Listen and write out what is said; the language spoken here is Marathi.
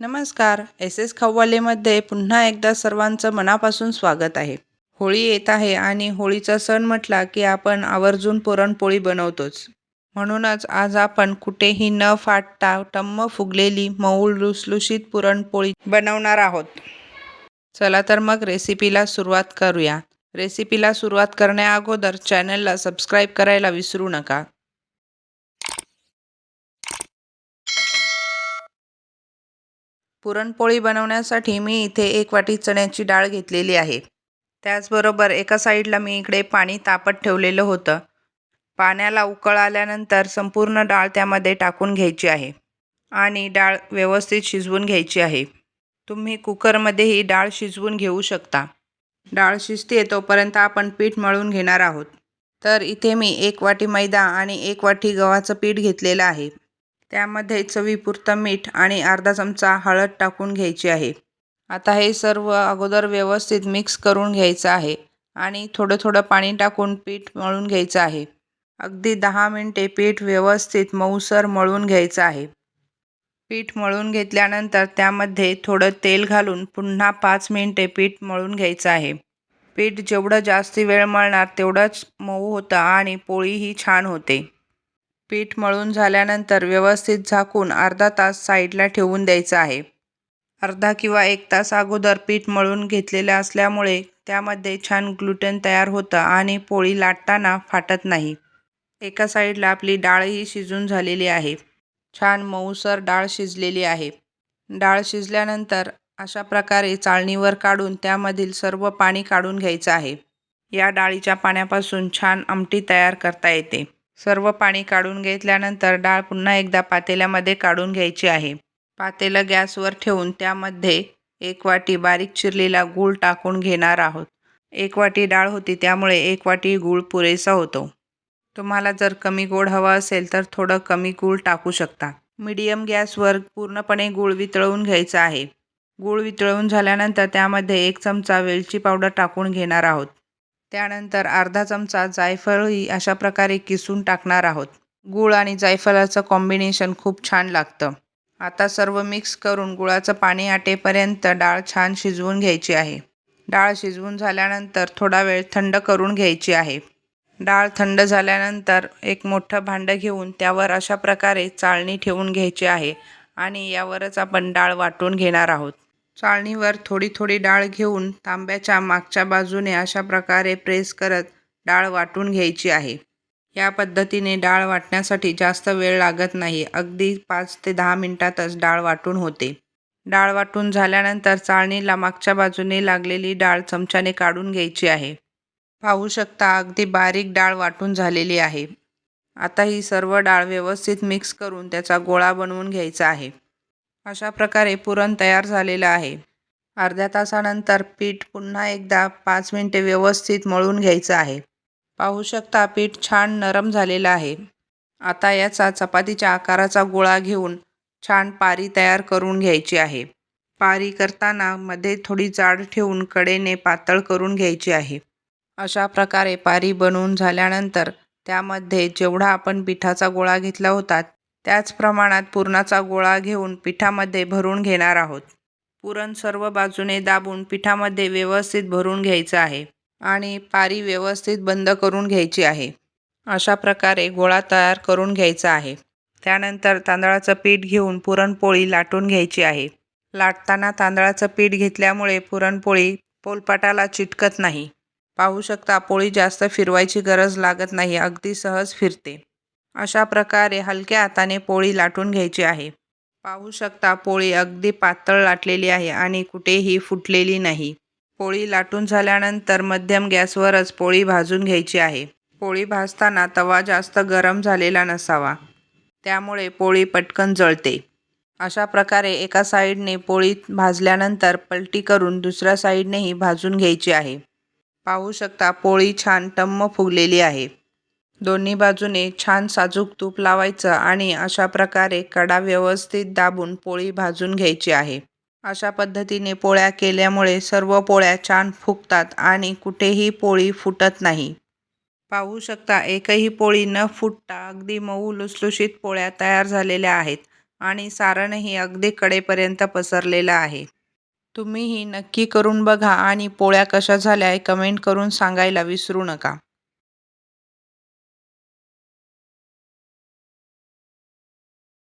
नमस्कार. एस एस खव्वालेमध्ये पुन्हा एकदा सर्वांचं मनापासून स्वागत आहे. होळी येत आहे आणि होळीचा सण म्हटला की आपण आवर्जून पुरणपोळी बनवतोच. म्हणूनच आज आपण कुठेही न फाटता टम्म फुगलेली मऊ लुसलुशीत पुरणपोळी बनवणार आहोत. चला तर मग रेसिपीला सुरुवात करूया. रेसिपीला सुरुवात करण्याअगोदर चॅनलला सबस्क्राईब करायला विसरू नका. पुरणपोळी बनवण्यासाठी मी इथे एक वाटी चण्याची डाळ घेतलेली आहे. त्याचबरोबर एका साईडला मी इकडे पाणी तापत ठेवलेलं होतं. पाण्याला उकळ आल्यानंतर संपूर्ण डाळ त्यामध्ये टाकून घ्यायची आहे आणि डाळ व्यवस्थित शिजवून घ्यायची आहे. तुम्ही कुकरमध्येही डाळ शिजवून घेऊ शकता. डाळ शिजते तोपर्यंत आपण पीठ मळून घेणार आहोत. तर इथे मी एक वाटी मैदा आणि एक वाटी गव्हाचं पीठ घेतलेलं आहे. त्यामध्ये चवीपुरतं मीठ आणि अर्धा चमचा हळद टाकून घ्यायची आहे. आता हे सर्व अगोदर व्यवस्थित मिक्स करून घ्यायचं आहे आणि थोडं थोडं पाणी टाकून पीठ मळून घ्यायचं आहे. अगदी दहा मिनटे पीठ व्यवस्थित मऊसर मळून घ्यायचं आहे. पीठ मळून घेतल्यानंतर त्यामध्ये थोडं तेल घालून पुन्हा पाच मिनटे पीठ मळून घ्यायचं आहे. पीठ जेवढं जास्त वेळ मळणार तेवढंच मऊ होतं आणि पोळीही छान होते. पीठ मळून झाल्यानंतर व्यवस्थित झाकून अर्धा तास साईडला ठेवून द्यायचं आहे. अर्धा किंवा एक तास अगोदर पीठ मळून घेतलेलं असल्यामुळे त्यामध्ये छान ग्लुटेन तयार होतं आणि पोळी लाटताना फाटत नाही. एका साईडला आपली डाळही शिजून झालेली आहे. छान मऊसर डाळ शिजलेली आहे. डाळ शिजल्यानंतर अशा प्रकारे चाळणीवर काढून त्यामधील सर्व पाणी काढून घ्यायचं आहे. या डाळीच्या पाण्यापासून छान आमटी तयार करता येते. सर्व पाणी काढून घेतल्यानंतर डाळ पुन्हा एकदा पातेल्यामध्ये काढून घ्यायची आहे. पातेलं गॅसवर ठेवून त्यामध्ये एक वाटी बारीक चिरलेला गूळ टाकून घेणार आहोत. एक वाटी डाळ होती त्यामुळे एक वाटी गूळ पुरेसा होतो. तुम्हाला जर कमी गोड हवा असेल तर थोडं कमी गूळ टाकू शकता. मीडियम गॅसवर पूर्णपणे गूळ वितळवून घ्यायचा आहे. गूळ वितळवून झाल्यानंतर त्यामध्ये एक चमचा वेलची पावडर टाकून घेणार आहोत. त्यानंतर अर्धा चमचा जायफळही अशा प्रकारे किसून टाकणार आहोत. गूळ आणि जायफळाचं कॉम्बिनेशन खूप छान लागतं. आता सर्व मिक्स करून गुळाचं पाणी आटेपर्यंत डाळ छान शिजवून घ्यायची आहे. डाळ शिजवून झाल्यानंतर थोडा वेळ थंड करून घ्यायची आहे. डाळ थंड झाल्यानंतर एक मोठं भांडं घेऊन त्यावर अशा प्रकारे चाळणी ठेवून घ्यायची आहे आणि यावरच आपण डाळ वाटून घेणार आहोत. चाळणीवर थोडी थोडी डाळ घेऊन तांब्याच्या मागच्या बाजूने अशा प्रकारे प्रेस करत डाळ वाटून घ्यायची आहे. या पद्धतीने डाळ वाटण्यासाठी जास्त वेळ लागत नाही. अगदी पाच ते दहा मिनटातच डाळ वाटून होते. डाळ वाटून झाल्यानंतर चाळणीला मागच्या बाजूने लागलेली डाळ चमच्याने काढून घ्यायची आहे. पाहू शकता अगदी बारीक डाळ वाटून झालेली आहे. आता ही सर्व डाळ व्यवस्थित मिक्स करून त्याचा गोळा बनवून घ्यायचा आहे. अशा प्रकारे पुरण तयार झालेलं आहे. अर्ध्या तासानंतर पीठ पुन्हा एकदा पाच मिनटे व्यवस्थित मळून घ्यायचं आहे. पाहू शकता पीठ छान नरम झालेलं आहे. आता याचा चपातीच्या आकाराचा गोळा घेऊन छान पारी तयार करून घ्यायची आहे. पारी करताना मध्ये थोडी जाड ठेवून कडेने पातळ करून घ्यायची आहे. अशा प्रकारे पारी बनवून झाल्यानंतर त्यामध्ये जेवढा आपण पिठाचा गोळा घेतला होता त्याच प्रमाणात पुरणाचा गोळा घेऊन पिठामध्ये भरून घेणार आहोत. पुरण सर्व बाजूने दाबून पिठामध्ये व्यवस्थित भरून घ्यायचं आहे आणि पारी व्यवस्थित बंद करून घ्यायची आहे. अशा प्रकारे गोळा तयार करून घ्यायचा आहे. त्यानंतर तांदळाचं पीठ घेऊन पुरणपोळी लाटून घ्यायची आहे. लाटताना तांदळाचं पीठ घेतल्यामुळे पुरणपोळी पोलपाटाला चिटकत नाही. पाहू शकता पोळी जास्त फिरवायची गरज लागत नाही अगदी सहज फिरते. अशा प्रकारे हलक्या हाताने पोळी लाटून घ्यायची आहे. पाहू शकता पोळी अगदी पातळ लाटलेली आहे आणि कुठेही फुटलेली नाही. पोळी लाटून झाल्यानंतर मध्यम गॅसवरच पोळी भाजून घ्यायची आहे. पोळी भाजताना तवा जास्त गरम झालेला नसावा. त्यामुळे पोळी पटकन जळते. अशा प्रकारे एका साईडने पोळी भाजल्यानंतर पलटी करून दुसऱ्या साईडनेही भाजून घ्यायची आहे. पाहू शकता पोळी छान टम्म फुगलेली आहे. दोन्ही बाजूने छान साजूक तूप लावायचं आणि अशा प्रकारे कडा व्यवस्थित दाबून पोळी भाजून घ्यायची आहे. अशा पद्धतीने पोळ्या केल्यामुळे सर्व पोळ्या छान फुगतात आणि कुठेही पोळी फुटत नाही. पाहू शकता एकही पोळी न फुटता अगदी मऊ लुसलुशीत पोळ्या तयार झालेल्या आहेत आणि सारणही अगदी कडेपर्यंत पसरलेलं आहे. तुम्हीही नक्की करून बघा आणि पोळ्या कशा झाल्या आहे कमेंट करून सांगायला विसरू नका.